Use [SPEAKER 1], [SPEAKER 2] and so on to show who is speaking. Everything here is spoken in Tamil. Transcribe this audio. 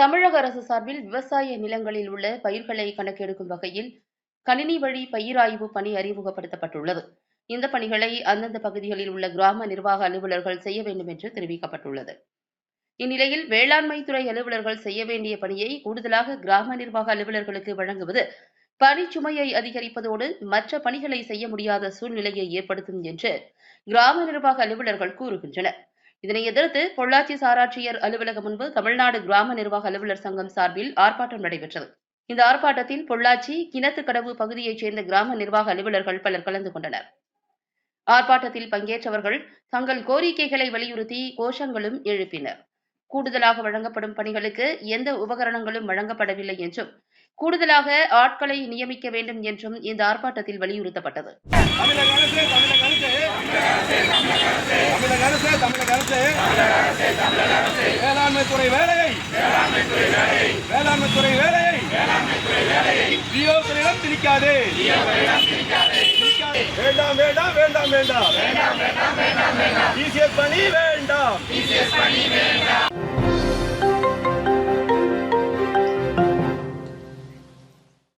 [SPEAKER 1] தமிழக அரசு சார்பில் விவசாய நிலங்களில் உள்ள பயிர்களை கணக்கெடுக்கும் வகையில் கணினி வழி பயிராய்வு பணி அறிமுகப்படுத்தப்பட்டுள்ளது. இந்த பணிகளை அந்தந்த பகுதிகளில் உள்ள கிராம நிர்வாக அலுவலர்கள் செய்ய வேண்டும் என்று தெரிவிக்கப்பட்டுள்ளது. இந்நிலையில் வேளாண்மை துறை அலுவலர்கள் செய்ய வேண்டிய பணியை கூடுதலாக கிராம நிர்வாக அலுவலர்களுக்கு வழங்குவது பணிச்சுமையை அதிகரிப்பதோடு மற்ற பணிகளை செய்ய முடியாத சூழ்நிலையை ஏற்படுத்தும் என்று கிராம நிர்வாக அலுவலர்கள் கூறுகின்றனர். இதனை எதிர்த்து பொள்ளாச்சி சாராட்சியர் அலுவலகம் முன்பு தமிழ்நாடு கிராம நிர்வாக அலுவலர் சங்கம் சார்பில் ஆர்ப்பாட்டம் நடைபெற்றது. இந்த ஆர்ப்பாட்டத்தில் பொள்ளாச்சி கிணத்துக்கடவு பகுதியைச் சேர்ந்த கிராம நிர்வாக அலுவலர்கள் பலர் கலந்து கொண்டனர். ஆர்ப்பாட்டத்தில் பங்கேற்றவர்கள் தங்கள் கோரிக்கைகளை வலியுறுத்தி கோஷங்களும் எழுப்பினர். கூடுதலாக வழங்கப்படும் பணிகளுக்கு எந்த உபகரணங்களும் வழங்கப்படவில்லை என்றும் கூடுதலாக ஆட்களை நியமிக்க வேண்டும் என்றும் இந்த ஆர்ப்பாட்டத்தில் வலியுறுத்தப்பட்டது
[SPEAKER 2] தமிழக அரசு தமிழக அரசு தமிழக அரசு வேளாண்மை துறை வேலையை. வேளாண்மை துறை வேலையை. ஜியோக்களிடம் திணிக்காதே. வேண்டாம் வேண்டாம் வேண்டாம் வேண்டாம். இசிஎஸ் பணி வேண்டாம்.